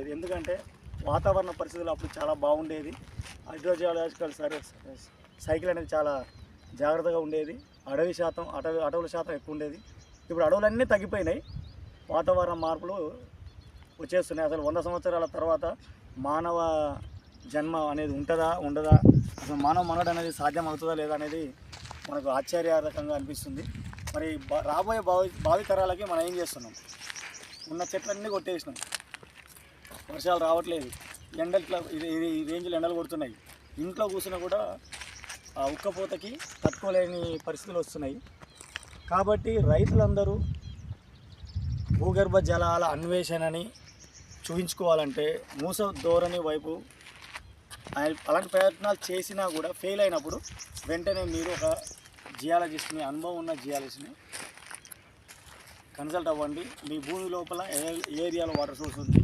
ఎందుకంటే వాతావరణ పరిస్థితులు అప్పుడు చాలా బాగుండేది. హైడ్రోజియాలజికల్ సరే సైకిల్ అనేది చాలా జాగ్రత్తగా ఉండేది. అడవి శాతం అటవీ అటవుల శాతం ఎక్కువ ఉండేది. ఇప్పుడు అడవులన్నీ తగ్గిపోయినాయి. వాతావరణ మార్పులు వచ్చేస్తున్నాయి. అసలు వంద సంవత్సరాల తర్వాత మానవ జన్మ అనేది ఉంటుందా ఉండదా? అసలు మానవ మనడు అనేది సాధ్యం అవుతుందా లేదా అనేది మనకు ఆశ్చర్యకరంగా అనిపిస్తుంది. మరి బా- రాబోయే భావి భావితరాలకి మనం ఏం చేస్తున్నాం? ఉన్న చెట్లన్నీ కొట్టేసినాం. వర్షాలు రావట్లేదు. ఎండలు ఇట్లా ఇది ఇది ఈ రేంజ్లో ఎండలు కొడుతున్నాయి. ఇంట్లో కూర్చున్నా కూడా ఆ ఉక్కపోతకి తట్టుకోలేని పరిస్థితులు వస్తున్నాయి. కాబట్టి రైతులందరూ భూగర్భ జలాల అన్వేషణని చూపించుకోవాలంటే మూస ధోరణి వైపు ఆయన అలాంటి ప్రయత్నాలు చేసినా కూడా ఫెయిల్ అయినప్పుడు వెంటనే మీరు ఒక జియాలజిస్ట్ని అనుభవం ఉన్న జియాలజిస్ట్ని కన్సల్ట్ అవ్వండి. మీ భూమి లోపల ఏ ఏ ఏరియాలో వాటర్ సోర్స్ ఉంది?